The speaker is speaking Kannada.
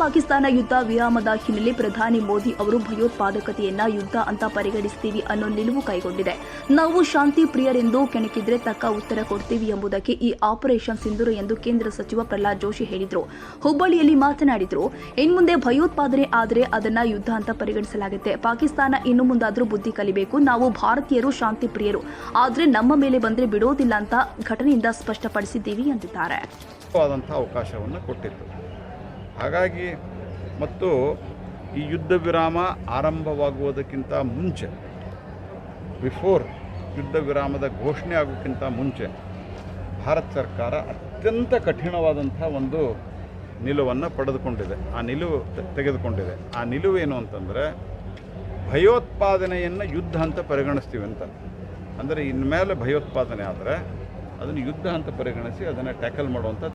ಪಾಕಿಸ್ತಾನ ಯುದ್ಧ ವಿರಾಮದ ಹಿನ್ನೆಲೆ ಪ್ರಧಾನಿ ಮೋದಿ ಅವರು ಭಯೋತ್ಪಾದಕತೆಯನ್ನ ಯುದ್ಧ ಅಂತ ಪರಿಗಣಿಸ್ತೀವಿ ಅನ್ನೋ ನಿಲುವು ಕೈಗೊಂಡಿದೆ. ನಾವು ಶಾಂತಿ ಪ್ರಿಯರೆಂದು ಕೆಣಕಿದ್ರೆ ತಕ್ಕ ಉತ್ತರ ಕೊಡ್ತೀವಿ ಎಂಬುದಕ್ಕೆ ಈ ಆಪರೇಷನ್ ಸಿಂಧೂರು ಎಂದು ಕೇಂದ್ರ ಸಚಿವ ಪ್ರಹ್ಲಾದ್ ಜೋಶಿ ಹೇಳಿದ್ರು. ಹುಬ್ಬಳ್ಳಿಯಲ್ಲಿ ಮಾತನಾಡಿದ್ರು, ಇನ್ಮುಂದೆ ಭಯೋತ್ಪಾದನೆ ಆದರೆ ಅದನ್ನ ಯುದ್ಧ ಅಂತ ಪರಿಗಣಿಸಲಾಗುತ್ತೆ. ಪಾಕಿಸ್ತಾನ ಇನ್ನು ಮುಂದಾದರೂ ಬುದ್ಧಿ ಕಲಿಬೇಕು, ನಾವು ಭಾರತೀಯರು ಶಾಂತಿ ಪ್ರಿಯರು. ಆದರೆ ನಮ್ಮ ಮೇಲೆ ಬಂದ್ರೆ ಬಿಡೋದಿಲ್ಲ ಅಂತ ಘಟನೆಯಿಂದ ಸ್ಪಷ್ಟಪಡಿಸಿದ್ದೀವಿ ಎಂದಿದ್ದಾರೆ. ಅವಕಾಶವನ್ನು ಕೊಟ್ಟಿತ್ತು ಹಾಗಾಗಿ ಮತ್ತು ಈ ಯುದ್ಧ ವಿರಾಮ ಆರಂಭವಾಗುವುದಕ್ಕಿಂತ ಮುಂಚೆ ಬಿಫೋರ್ ಯುದ್ಧ ವಿರಾಮದ ಘೋಷಣೆ ಆಗೋಕ್ಕಿಂತ ಮುಂಚೆ, ಭಾರತ ಸರ್ಕಾರ ಅತ್ಯಂತ ಕಠಿಣವಾದಂಥ ಒಂದು ನಿಲುವನ್ನು ಪಡೆದುಕೊಂಡಿದೆ. ಆ ನಿಲುವು ತೆಗೆದುಕೊಂಡಿದೆ. ಆ ನಿಲುವು ಏನು ಅಂತಂದರೆ, ಭಯೋತ್ಪಾದನೆಯನ್ನು ಯುದ್ಧ ಅಂತ ಪರಿಗಣಿಸ್ತೀವಿ ಅಂತ. ಅಂದರೆ ಇನ್ಮೇಲೆ ಭಯೋತ್ಪಾದನೆ ಆದರೆ, ಅದನ್ನು ಯುದ್ಧ ಅಂತ ಪರಿಗಣಿಸಿ ಅದನ್ನು ಟ್ಯಾಕಲ್ ಮಾಡುವಂಥ